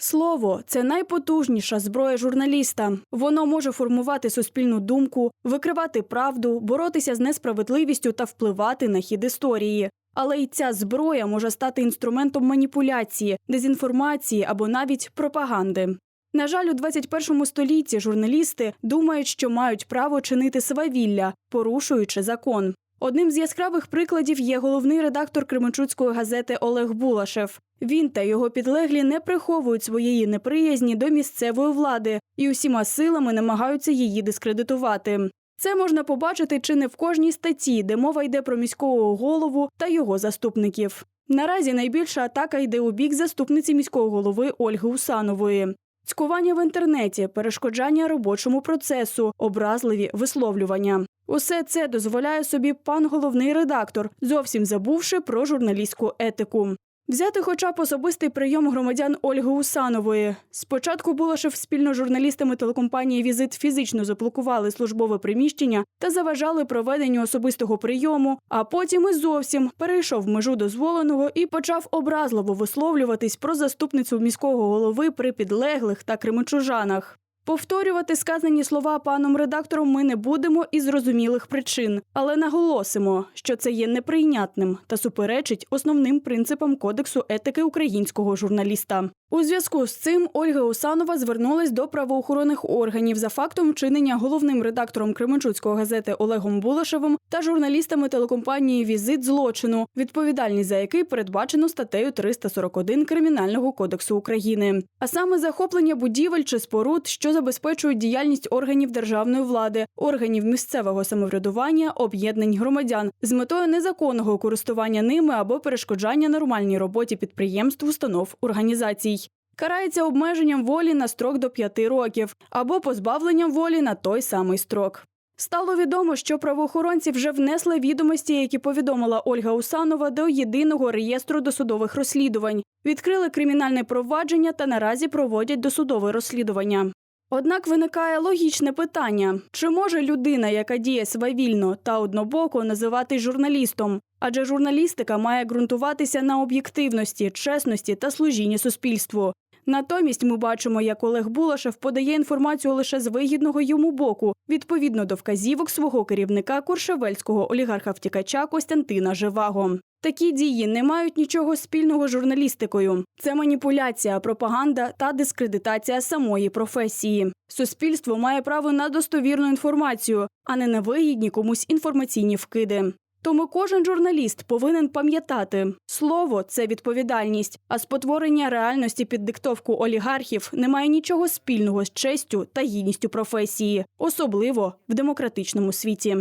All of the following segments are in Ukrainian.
Слово це найпотужніша зброя журналіста. Воно може формувати суспільну думку, викривати правду, боротися з несправедливістю та впливати на хід історії. Але й ця зброя може стати інструментом маніпуляції, дезінформації або навіть пропаганди. На жаль, у 21 столітті журналісти думають, що мають право чинити свавілля, порушуючи закон. Одним з яскравих прикладів є головний редактор Кременчуцької газети Олег Булашев. Він та його підлеглі не приховують своєї неприязні до місцевої влади і усіма силами намагаються її дискредитувати. Це можна побачити чи не в кожній статті, де мова йде про міського голову та його заступників. Наразі найбільша атака йде у бік заступниці міського голови Ольги Усанової. Цькування в інтернеті, перешкоджання робочому процесу, образливі висловлювання. Усе це дозволяє собі пан головний редактор, зовсім забувши про журналістську етику. Взяти хоча б особистий прийом громадян Ольги Усанової. Спочатку Булашев спільно з журналістами телекомпанії Візит фізично заблокували службове приміщення та заважали проведенню особистого прийому, а потім і зовсім перейшов межу дозволеного і почав образливо висловлюватись про заступницю міського голови при підлеглих та кременчужанах. Повторювати сказані слова паном редактором ми не будемо із зрозумілих причин, але наголосимо, що це є неприйнятним та суперечить основним принципам кодексу етики українського журналіста. У зв'язку з цим Ольга Усанова звернулась до правоохоронних органів за фактом вчинення головним редактором Кременчуцької газети Олегом Булашевим та журналістами телекомпанії Візит злочину, відповідальність за який передбачено статтею 341 Кримінального кодексу України, а саме захоплення будівель чи споруд, що забезпечують діяльність органів державної влади, органів місцевого самоврядування, об'єднань громадян з метою незаконного користування ними або перешкоджання нормальній роботі підприємств, установ, організацій. Карається обмеженням волі на строк до 5 років або позбавленням волі на той самий строк. Стало відомо, що правоохоронці вже внесли відомості, які повідомила Ольга Усанова до єдиного реєстру досудових розслідувань, відкрили кримінальне провадження та наразі проводять досудове розслідування. Однак виникає логічне питання: чи може людина, яка діє свавільно та однобоко, називатись журналістом? Адже журналістика має ґрунтуватися на об'єктивності, чесності та служінні суспільству. Натомість ми бачимо, як Олег Булашев подає інформацію лише з вигідного йому боку, відповідно до вказівок свого керівника куршевельського олігарха втікача Костянтина Живаго. Такі дії не мають нічого спільного з журналістикою. Це маніпуляція, пропаганда та дискредитація самої професії. Суспільство має право на достовірну інформацію, а не на вигідні комусь інформаційні вкиди. Тому кожен журналіст повинен пам'ятати, слово це відповідальність, а спотворення реальності під диктовку олігархів не має нічого спільного з честю та гідністю професії, особливо в демократичному світі.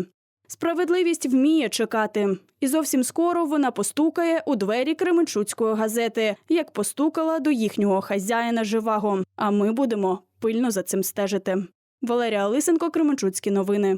Справедливість вміє чекати, і зовсім скоро вона постукає у двері Кременчуцької газети, як постукала до їхнього хазяїна живаго. А ми будемо пильно за цим стежити. Валерія Лисенко, Кременчуцькі новини.